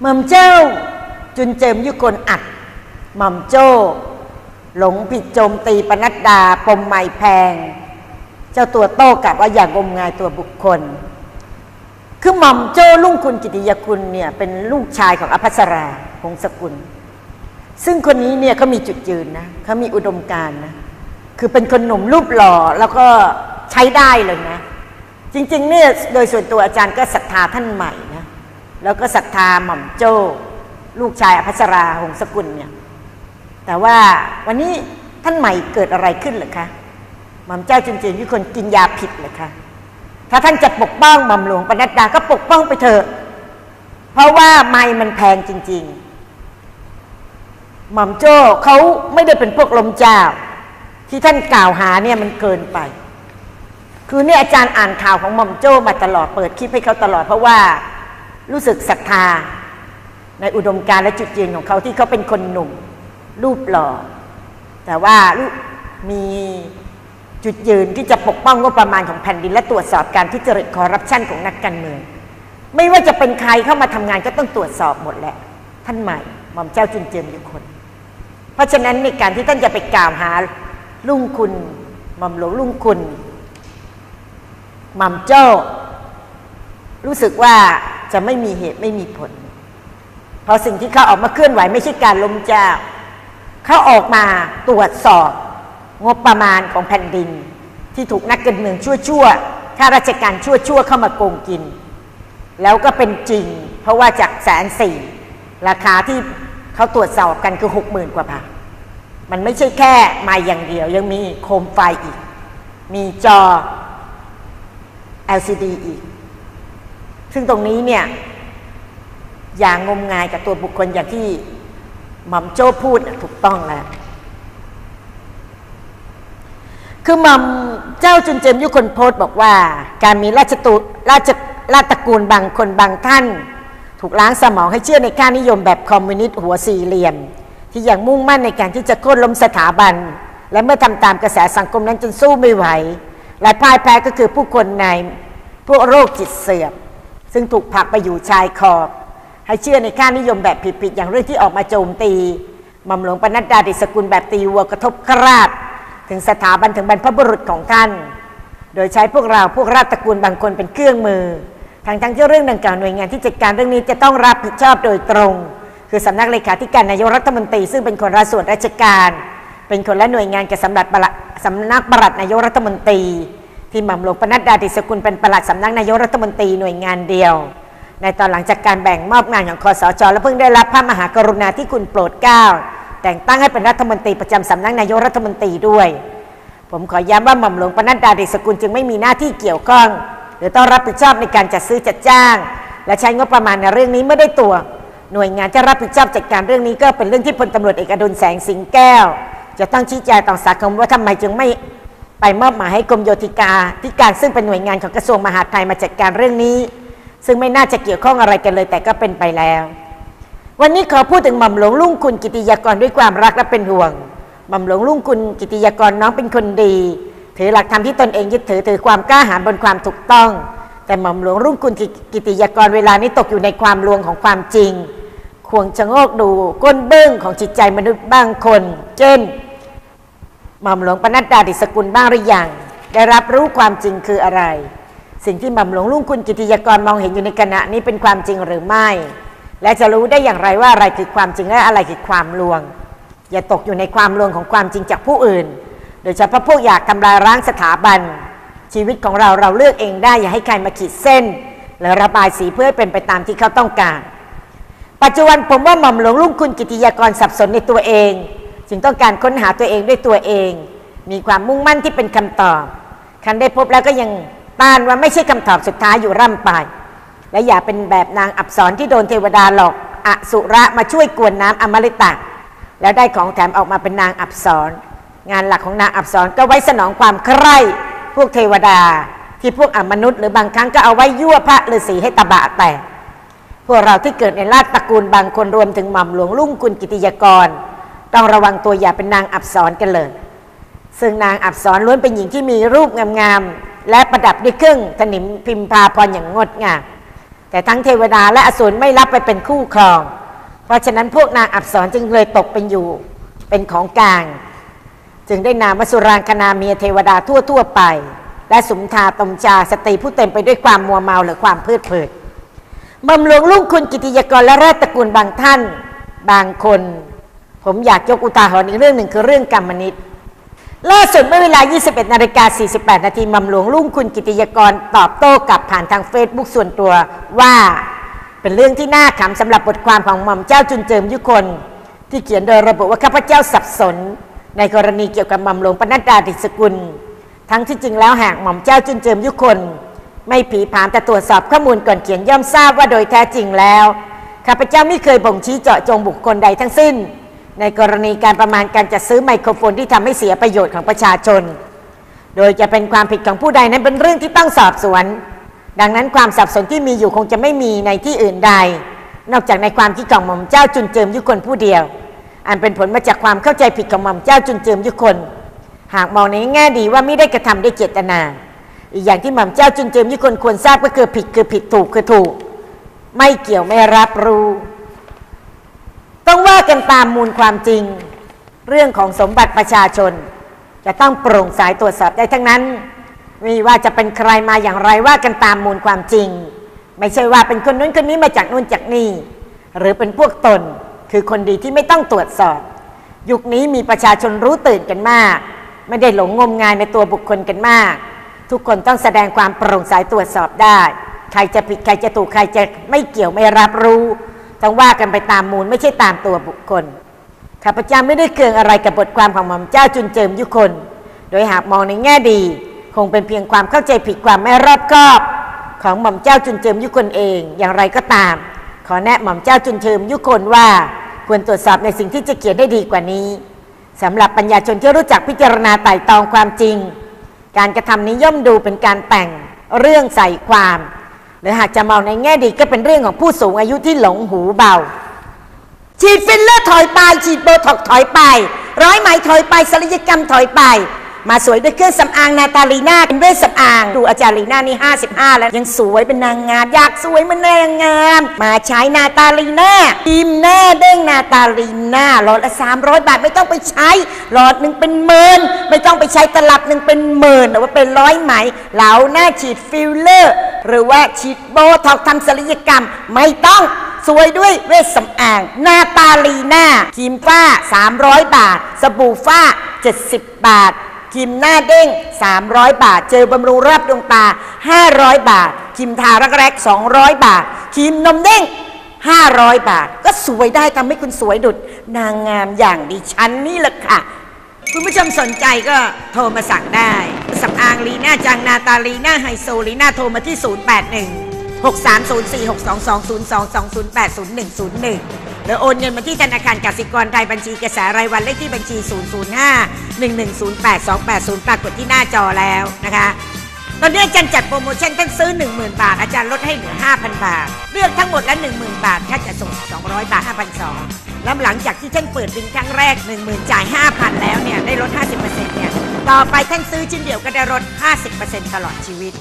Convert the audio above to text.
หม่อมเจ้าจุนเจิมยุคนอัด หม่อมโจ้ หลงผิดโจมตีปนัดดาปมไม่แพง เจ้าตัวโต้กลับว่าอย่างมงายตัวบุคคล คือหม่อมโจ้ลุงคุณกิติยคุณเนี่ยเป็นลูกชายของอภัสราพงศกุล ซึ่งคนนี้เนี่ยเขามีจุดยืนนะเขามีอุดมการนะคือเป็นคนหนุ่มรูปหล่อแล้วก็ใช้ได้เลยนะ จริงๆเนี่ยโดยส่วนตัวอาจารย์ก็ศรัทธาท่านใหม่ แล้วก็ศรัทธาหม่อมโจ้ ลูกชายอภัสราหงสกุลเนี่ยแต่ว่าวันนี้ท่านใหม่เกิดอะไรขึ้นหรือคะหม่อมเจ้าจุนเจียนยุคนกินยาผิดเหรอคะถ้าท่านจะปกป้องหม่อมหลวงปนัดดาก็ปกป้องไปเถอะเพราะว่าไม้มันแพงจริง ๆ หม่อมโจ้เขาไม่ได้เป็นพวกลมเจ้า ที่ท่านกล่าวหาเนี่ยมันเกินไป คือเนี่ยอาจารย์อ่านข่าวของหม่อมโจ้มาตลอดเปิดคลิปให้เขาตลอดเพราะว่า รู้สึกศรัทธา ในอุดมการและจุดยืนของเขาที่เขาเป็นคนหนุ่ม รูปหล่อ แต่ว่ามีจุดยืนที่จะปกป้องงบประมาณของแผ่นดิน และตรวจสอบการทุจริตคอร์รัปชันของนักการเมือง ไม่ว่าจะเป็นใครเข้ามาทำงานก็ต้องตรวจสอบหมดแหละ ท่านใหม่หม่อมเจ้าจุนเจิมยุคน เพราะฉะนั้นในการที่ท่านจะไปกล่าวหาลุงคุณหม่อมหลวงลุงคุณหม่อมเจ้า รู้สึกว่า จะไม่มีเหตุไม่มีผลพราะสิ่งที่เขาออกมาเคลื่อนไหวไม่ใช่การล้มเจ้า เขาออกมาตรวจสอบงบประมาณของแผ่นดิน ที่ถูกนักการเมืองชั่วๆข้าราชการชั่วๆเข้ามาโกงกิน แล้วก็เป็นจริง เพราะว่าจากแสนสี่ราคาที่เขาตรวจสอบกันคือหกหมื่นกว่าบาทมันไม่ใช่แค่มาอย่างเดียว ยังมีโคมไฟอีก มีจอ LCD อีก ซึ่งตรงนี้เนี่ย อย่างงมงายกับตัวบุคคลอย่างที่หม่อมโจ้พูดถูกต้องแล้ว คือหม่อมเจ้าจุนเจมยุคนโพสต์บอกว่า การมีราชตุราชราตระกูลบางคนบางท่าน ถูกล้างสมองให้เชื่อในค่านิยมแบบคอมมิวนิสต์หัวสี่เหลี่ยม ที่ยังมุ่งมั่นในการที่จะโค่นล้มสถาบัน และเมื่อทำตามกระแสสังคมนั้นจนสู้ไม่ไหวและพ่ายแพ้ก็คือผู้คนในพวกโรคจิตเสื่อม ซึ่งถูกผลักไปอยู่ชายขอบ ให้เชื่อในค่านิยมแบบผิดๆ อย่างเรื่องที่ออกมาโจมตีหม่อมหลวงปนัดดาดิสกุลแบบตีวัวกระทบคราดถึงสถาบันถึงบรรพบุรุษของท่าน โดยใช้พวกเราพวกราชตระกูลบางคนเป็นเครื่องมือทั้งทั้งที่เรื่องดังกล่าวหน่วยงานที่จัดการเรื่องนี้จะต้องรับผิดชอบโดยตรง คือสำนักเลขาธิการนายกรัฐมนตรี ซึ่งเป็นคนละส่วนราชการ เป็นคนและหน่วยงานกับสำนักปลัดสำนักปลัดนายกรัฐมนตรี ที่หม่อมหลวงปนัดดาดิสกุลเป็นประหลัดสำนักนายกรัฐมนตรีหน่วยงานเดียว ในตอนหลังจากการแบ่งมอบงานของคอสชและเพิ่งได้รับพระมหากรุณาที่คุณโปรดเกล้าแต่งตั้งให้เป็นรัฐมนตรีประจำสำนักนายกรัฐมนตรีด้วย ผมขอย้ำว่าหม่อมหลวงปนัดดาดิสกุลจึงไม่มีหน้าที่เกี่ยวข้อง หรือต้องรับผิดชอบในการจัดซื้อจัดจ้าง และใช้งบประมาณในเรื่องนี้ไม่ได้ตัว หน่วยงานจะรับผิดชอบจัดการเรื่องนี้ก็เป็นเรื่องที่พลตำรวจเอกอดุลแสงสิงแก้ว จะต้องชี้แจงต่อสังคมว่าทำไมจึงไม่ ไปมอบหมายให้กรมโยธิกาที่การซึ่งเป็นหน่วยงานของกระทรวงมหาดไทยมาจัดการเรื่องนี้ ซึ่งไม่น่าจะเกี่ยวข้องอะไรกันเลยแต่ก็เป็นไปแล้ว วันนี้ขอพูดถึงหม่อมหลวงลุงคุณกิติยากรด้วยความรักและเป็นห่วงหม่อมหลวงลุงคุณกิติยากรน้องเป็นคนดี ถือหลักธรรมที่ตนเองยึดถือถือความกล้าหาญบนความถูกต้อง แต่หม่อมหลวงรุ่งคุณกิติยากรเวลานี้ตกอยู่ในความลวงของความจริงควงชะโงกดูก้นเบื้องของจิตใจมนุษย์บางคน เช่น หม่อมหลวงปนัดดาดิสกุลบ้างหรือยัง ได้รับรู้ความจริงคืออะไร สิ่งที่หม่อมหลวงลุงคุณกิติยากรมองเห็นอยู่ในขณะนี้เป็นความจริงหรือไม่ และจะรู้ได้อย่างไรว่าอะไรคือความจริงและอะไรคือความลวง อย่าตกอยู่ในความลวงของความจริงจากผู้อื่น โดยเฉพาะพวกอยากทำลายร้างสถาบัน ชีวิตของเราเราเลือกเองได้อย่าให้ใครมาขีดเส้นหรือระบายสีเพื่อเป็นไปตามที่เขาต้องการ ปัจจุบันผมว่าหม่อมหลวงลุงคุณกิติยากรสับสนในตัวเอง จึงต้องการค้นหาตัวเองด้วยตัวเอง มีความมุ่งมั่นที่เป็นคำตอบ คันได้พบแล้วก็ยังต้านว่าไม่ใช่คำตอบสุดท้ายอยู่ร่ำไป และอย่าเป็นแบบนางอับสรที่โดนเทวดาหลอกอสุระมาช่วยกวนน้ำอมฤตะแล้วได้ของแถมออกมาเป็นนางอับสรงานหลักของนางอับสรก็ไว้สนองความใคร่พวกเทวดาที่พวกอมนุษย์หรือบางครั้งก็เอาไว้ยั่วพระฤาษีให้ตะบะแตกพวกเราที่เกิดในราชตระกูลบางคนรวมถึงหม่อมหลวงลุ่งกุลกิติยากร ต้องระวังตัวอย่าเป็นนางอับสรกันเลย ซึ่งนางอับสรล้วนเป็นหญิงที่มีรูปงามๆและประดับด้วยเครื่องถนิมพิมพาพรอย่างงดงาม แต่ทั้งเทวดาและอสูรไม่รับไปเป็นคู่ครอง เพราะฉะนั้นพวกนางอับสรจึงเลยตกเป็นอยู่เป็นของกลาง จึงได้นามวสุรางคณาเมียเทวดาทั่วๆไป และสุมทาตมจาสตรีผู้เต็มไปด้วยความมัวเมาหรือความพืชเพลิดหม่อมหลวงลุงคุณกิติยกรและราชตระกูลบางท่าน บางคน ผมอยากยกอุทาหรณ์อีกเรื่องหนึ่งคือเรื่องกรรมนิตล่าสุดเมื่อเวลา 21 นาฬิกา 48 นาทีมัมหลวงลุ่งคุณกิติยกรตอบโต้กลับผ่านทางเฟซบุ๊กส่วนตัวว่าเป็นเรื่องที่น่าขำสำหรับบทความของหม่อมเจ้าจุนเจิมยุคน ที่เขียนโดยระบุว่าข้าพเจ้าสับสน ในกรณีเกี่ยวกับหม่อมหลวงปนัดดาดิษกุล ทั้งที่จริงแล้วหากหม่อมเจ้าจุนเจิมยุคน ไม่ผีผามแต่ตรวจสอบข้อมูลก่อนเขียนย่อมทราบว่าโดยแท้จริงแล้วข้าพเจ้าไม่เคยบ่งชี้เจาะจงบุคคลใดทั้งสิ้น ในกรณีการประมาณการจัดซื้อไมโครโฟนที่ทำให้เสียประโยชน์ของประชาชน โดยจะเป็นความผิดของผู้ใดนั้นเป็นเรื่องที่ต้องสอบสวน ดังนั้นความสับสนที่มีอยู่คงจะไม่มีในที่อื่นใด นอกจากในความคิดของหม่อมเจ้าจุนเจิมยุคนผู้เดียว อันเป็นผลมาจากความเข้าใจผิดของหม่อมเจ้าจุนเจิมยุคน หากมองในแง่ดีว่าไม่ได้กระทำด้วยเจตนา อีกอย่างที่หม่อมเจ้าจุนเจิมยุคนควรทราบก็คือผิดคือผิดถูกคือถูก ไม่เกี่ยวไม่รับรู้ ต้องว่ากันตามมูลความจริง เรื่องของสมบัติประชาชน จะต้องโปร่งใสตรวจสอบได้ทั้งนั้นไม่ว่าจะเป็นใครมาอย่างไรว่ากันตามมูลความจริง ไม่ใช่ว่าเป็นคนนู้นคนนี้มาจากนู่นจากนี่ หรือเป็นพวกตนคือคนดีที่ไม่ต้องตรวจสอบ ยุคนี้มีประชาชนรู้ตื่นกันมาก ไม่ได้หลงงมงายในตัวบุคคลกันมาก ทุกคนต้องแสดงความโปร่งใสตรวจสอบได้ ใครจะผิดใครจะถูกใครจะไม่เกี่ยวไม่รับรู้ ต้องว่ากันไปตามมูลไม่ใช่ตามตัวบุคคลข้าพเจ้าไม่ได้เคืองอะไรกับบทความของหม่อมเจ้าจุนเจิมยุคน โดยหากมองในแง่ดี คงเป็นเพียงความเข้าใจผิดความไม่รอบคอบ ของหม่อมเจ้าจุนเจิมยุคนเอง อย่างไรก็ตาม ขอแนะหม่อมเจ้าจุนเจิมยุคนว่า ควรตรวจสอบในสิ่งที่จะเขียนได้ดีกว่านี้สำหรับปัญญาชนที่รู้จักพิจารณาไต่ตองความจริง การกระทำนี้ย่อมดูเป็นการแต่งเรื่องใส่ความ หรือหากจะมองในแง่ดีก็เป็นเรื่องของผู้สูงอายุที่หลงหูเบา ฉีดฟิลเลอร์ถอยไป ฉีดโบท็อกถอยไป ร้อยไหมถอยไปศัลยกรรมถอยไป มาสวยด้วยเครื่องสำอางนาตาลีนาเป็นเวชสำอางดูอาจารย์ลีนานี่55 แล้วยังสวยเป็นนางงามอยากสวยเหมันนางงาม มาใช้นาตาลีนาทีมหน้าเด้งนาตาลีนาหลอดละ300 บาทไม่ต้องไปใช้ หลอดหนึ่งเป็นหมื่นไม่ต้องไปใช้ตลับหนึ่งเป็นหมื่นหรือว่าเป็นร้อยไหมเหลาหน้าฉีดฟิลเลอร์ หรือว่าฉีดโบท็อกซ์ทำศัลยกรรมไม่ต้องสวยด้วยเวชสำอางนาตาลีนาครีมฝ้า 300 บาท สบู่ฝ้า 70 บาท ครีมหน้าเด้ง 300 บาท เจลบำรุงรอบดวงตา 500 บาทครีมทารักแร้200 บาทครีมนมเด้ง 500 บาท ก็สวยได้ทำให้คุณสวยดุดนางงามอย่างดิฉันนี่แหละค่ะ คุณผู้ชมสนใจก็โทรมาสั่งได้สำอางลีน่าจังนาตาลีน่าไฮโซลีน่าโทรมาที่ 081 6304 622 02 208 0101 หรือโอนเงินมาที่ธนาคารกสิกรไทยบัญชีกระแสรายวันเลขที่บัญชี 005 1108 280 ปรากฏที่หน้าจอแล้วนะคะตอนนี้อาจารย์จัดโปรโมชั่นท่านซื้อ 10,000 บาท อาจารย์ลดให้เหลือ 5,000 บาท เลือกทั้งหมดละ10,000 บาทค่าจะส่ง 200 บาท 5,200แล้วหลังจากที่ท่านเปิดบินครั้งแรก 10,000 จ่าย 5,000 แล้วเนี่ย ได้ลด 50%เนี่ย ต่อไปท่านซื้อชิ้นเดียวก็ได้ลด 50%ตลอดชีวิต